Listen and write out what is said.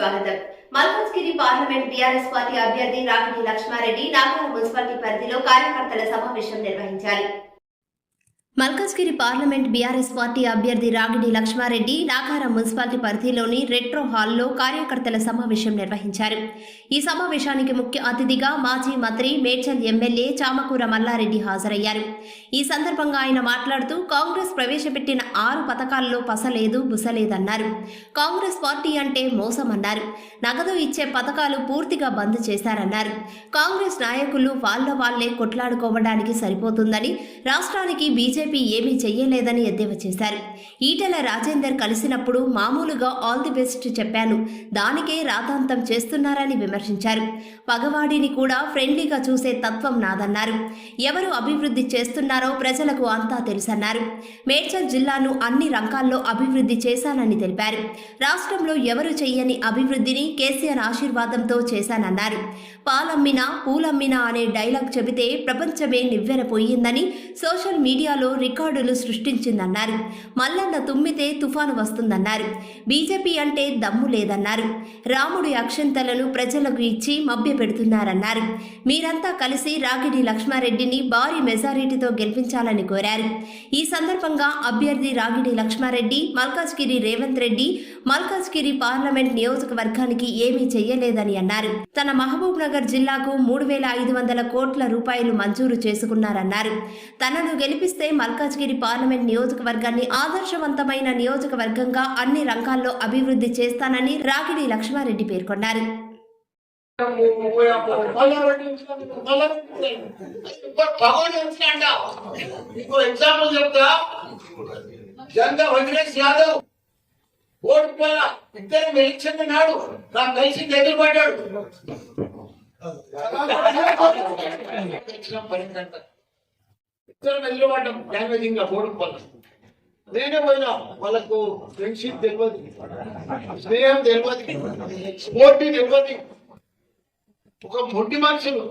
స్వాగతం. Malkajgiri parliament TRS party అభ్యర్థి Ragidi Lakshma Reddy Nagara municipality పరిధిలో కార్యకర్తల సమావేశం నిర్వహించారు. మల్కాజ్గిరి పార్లమెంట్ బీఆర్ఎస్ పార్టీ అభ్యర్థి రాగిడి లక్ష్మారెడ్డి నాగారం మున్సిపాలిటీ పరిధిలోని రెట్రో హాల్లో కార్యకర్తల సమావేశం నిర్వహించారు. ఈ సమావేశానికి ముఖ్య అతిథిగా మాజీ మంత్రి మేడ్చల్ ఎమ్మెల్యే చామకూర మల్లారెడ్డి హాజరయ్యారు. ఈ సందర్భంగా ఆయన మాట్లాడుతూ కాంగ్రెస్ ప్రవేశపెట్టిన ఆరు పథకాల్లో పసలేదు బుసలేదన్నారు. కాంగ్రెస్ పార్టీ అంటే మోసమన్నారు. నగదు ఇచ్చే పథకాలు పూర్తిగా బంద్ చేశారన్నారు. కాంగ్రెస్ నాయకులు వాళ్ళ వాళ్ళే కొట్లాడుకోవడానికి సరిపోతుందని రాష్ట్రానికి బీజేపీ ఏమీ చెయ్యలేదని ఎద్దేవా చేశారు. ఈటెల రాజేందర్ కలిసినప్పుడు మామూలుగా ఆల్ ది బెస్ట్ చెప్పాను. దానికే రాతాంతం చేస్తున్నారని విమర్శించారు. పగవాడిని కూడా ఫ్రెండ్లీగా చూసే తత్వం నాదన్నారు. ఎవరు అభివృద్ధి చేస్తున్నారో ప్రజలకు అంతా తెలుసన్నారు. మేడ్చల్ జిల్లాను అన్ని రంగాల్లో అభివృద్ధి చేశానని తెలిపారు. రాష్ట్రంలో ఎవరు చెయ్యని అభివృద్ధిని కేసీఆర్ ఆశీర్వాదంతో చేశానన్నారు. పాలమ్మినా పూలమ్మినా అనే డైలాగ్ చెబితే ప్రపంచమే నివ్వెరపోయిందని సోషల్ మీడియాలో రికార్డులు సృష్టించిందన్నారు. మల్లన్న తుమ్మితే తుఫాను వస్తుందన్నారు. బీజేపీ అంటే దమ్ము లేదన్నారు. రాముడి అక్షంతలను ప్రజలకు ఇచ్చి మభ్యపెడుతున్నారన్నారు. మీరంతా కలిసి రాగిడి లక్ష్మారెడ్డిని భారీ మెజారిటీతో గెలిపించాలని కోరారు. ఈ సందర్భంగా అభ్యర్థి రాగిడి లక్ష్మారెడ్డి మల్కాజ్గిరి రేవంత్ రెడ్డి మల్కాజ్గిరి పార్లమెంట్ నియోజకవర్గానికి ఏమీ చేయలేదని అన్నారు. తన మహబూబ్ నగర్ జిల్లాకు మూడు వేల ఐదు వందల కోట్ల రూపాయలు మంజూరు చేసుకున్నారన్నారు. తనను గెలిపిస్తే మల్కాజ్గిరి పార్లమెంట్ నియోజకవర్గాన్ని ఆదర్శవంతమైన నియోజకవర్గంగా అన్ని రంగాల్లో అభివృద్ధి చేస్తానని రాగిడి లక్ష్మారెడ్డి పేర్కొన్నారు ఇంకో ఎగ్జాంపుల్ చెప్తా జంగా వెంకటేష్ యాదవ్ ఓటు పోల ఇద్దరు ఎలక్షన్ నాడు నాకు కలిసి ఎదురు పడ్డాడు ఇద్దరు ఎదురు పడ్డాం డ్యామేజింగ్గా ఓటు పోల నేనే పోయినా వాళ్ళకు ఫ్రెండ్షిప్ తెలియదు స్నేహం తెలియదు స్పోర్ట్ తెలియదు ఒక మొండి మనుషులు.